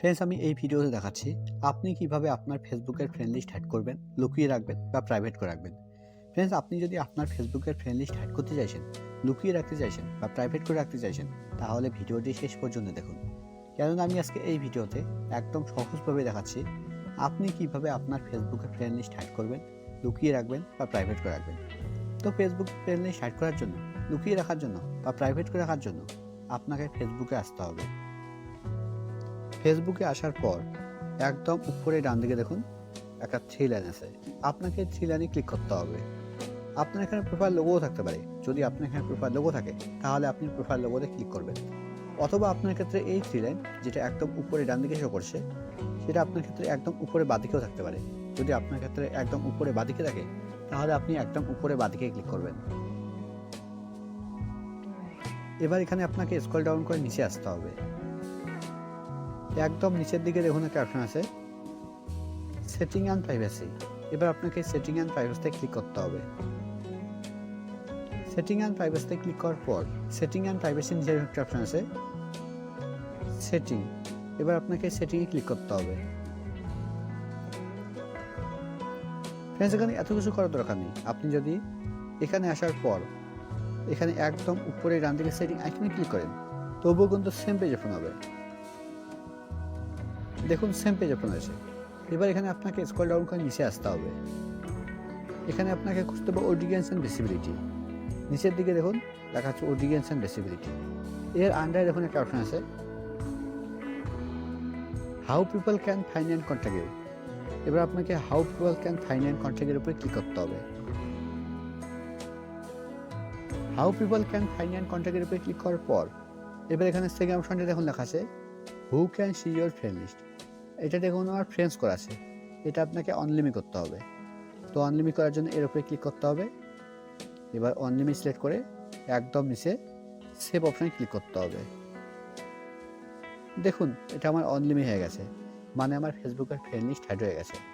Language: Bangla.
ফ্রেন্ডস আমি এই ভিডিওতে দেখাচ্ছি, আপনি কীভাবে আপনার ফেসবুকের ফ্রেন্ড লিস্ট হ্যাড করবেন, লুকিয়ে রাখবেন বা প্রাইভেট করে রাখবেন। ফ্রেন্ডস আপনি যদি আপনার ফেসবুকের ফ্রেন্ড লিস্ট হ্যাড করতে চাইছেন, লুকিয়ে রাখতে চাইছেন বা প্রাইভেট করে রাখতে চাইছেন, তাহলে ভিডিওটি শেষ পর্যন্ত দেখুন। কেননা আমি আজকে এই ভিডিওতে একদম সহজভাবে দেখাচ্ছি, আপনি কীভাবে আপনার ফেসবুকের ফ্রেন্ড লিস্ট হ্যাড করবেন, লুকিয়ে রাখবেন বা প্রাইভেট করে রাখবেন। তো ফেসবুক ফ্রেন্ড লিস্ট হ্যাড করার জন্য, লুকিয়ে রাখার জন্য বা প্রাইভেট করে রাখার জন্য আপনাকে ফেসবুকে আসতে হবে। ফেসবুকে আসার পর একদম উপরে ডান দিকে দেখুন, একটা থ্রি লাইন আছে। আপনাকে থ্রি লাইনে ক্লিক করতে হবে। আপনার এখানে প্রোফাইল লোগোও থাকতে পারে। যদি আপনার এখানে প্রোফাইল লোগো থাকে, তাহলে আপনি প্রোফাইল লোগোতে ক্লিক করবেন। অথবা আপনার ক্ষেত্রে এই থ্রি লাইন যেটা একদম উপরে ডান দিকে শো করছে, সেটা আপনার ক্ষেত্রে একদম উপরে বাদিকেও থাকতে পারে। যদি আপনার ক্ষেত্রে একদম উপরে বাদিকে থাকে, তাহলে আপনি একদম উপরে বাদিকে ক্লিক করবেন। এবার এখানে আপনাকে স্ক্রল ডাউন করে নিচে আসতে হবে। একদম নিচের দিকে দেখুন একটা অপশন আছে। সেটিং অ্যান্ড প্রাইভেসি এবার আপনাকে সেটিং অ্যান্ড প্রাইভেসিতে ক্লিক করতে হবে। সেটিং অ্যান্ড প্রাইভেসিতে ক্লিক করার পর সেটিং অ্যান্ড প্রাইভেসি নিচের একটা অপশন আছে। সেটিং এবার আপনাকে সেটিংয়ে ক্লিক করতে হবে। ফ্রেন্ডস এখানে এত কিছু করার দরকার নেই। আপনি যদি এখানে আসার পর, এখানে একদম উপরে ডান দিকে সেটিং আইকনে ক্লিক করেন, তবুও কিন্তু সেম পেজ ওপেন হবে। দেখুন সেম পেজ ওপেন হয়েছে এবার এখানে আপনাকে স্কল ডাউন করে নিচে আসতে হবে। এখানে আপনাকে খুঁজতে হবে অডিয়েন্স অ্যান্ড ভিসিবিলিটি নিচের দিকে দেখুন, লেখা আছে অডিয়েন্স অ্যান্ড ভিসিবিলিটি এর আন্ডারে দেখুন একটা অপশন আছে। How people can find and contact এবার আপনাকে how people can find and কন্ট্যাক্টের উপরে ক্লিক করতে হবে। How people can find and কন্ট্যাক্টের উপরে ক্লিক করার পর, এবার এখানে সেকেন্ড অপশনটা দেখুন লেখা আছে who can see your friend list এটা দেখুন আমার ফ্রেন্ডস করা আছে। এটা আপনাকে অনলিমি করতে হবে। তো অনলিমি করার জন্য এর উপরে ক্লিক করতে হবে। এবার অনলিমি সিলেক্ট করে একদম নিচে সেভ অপশানে ক্লিক করতে হবে। দেখুন, এটা আমার অনলিমি হয়ে গেছে। মানে আমার ফেসবুকের ফ্রেন্ড লিস্ট হ্যাড হয়ে গেছে।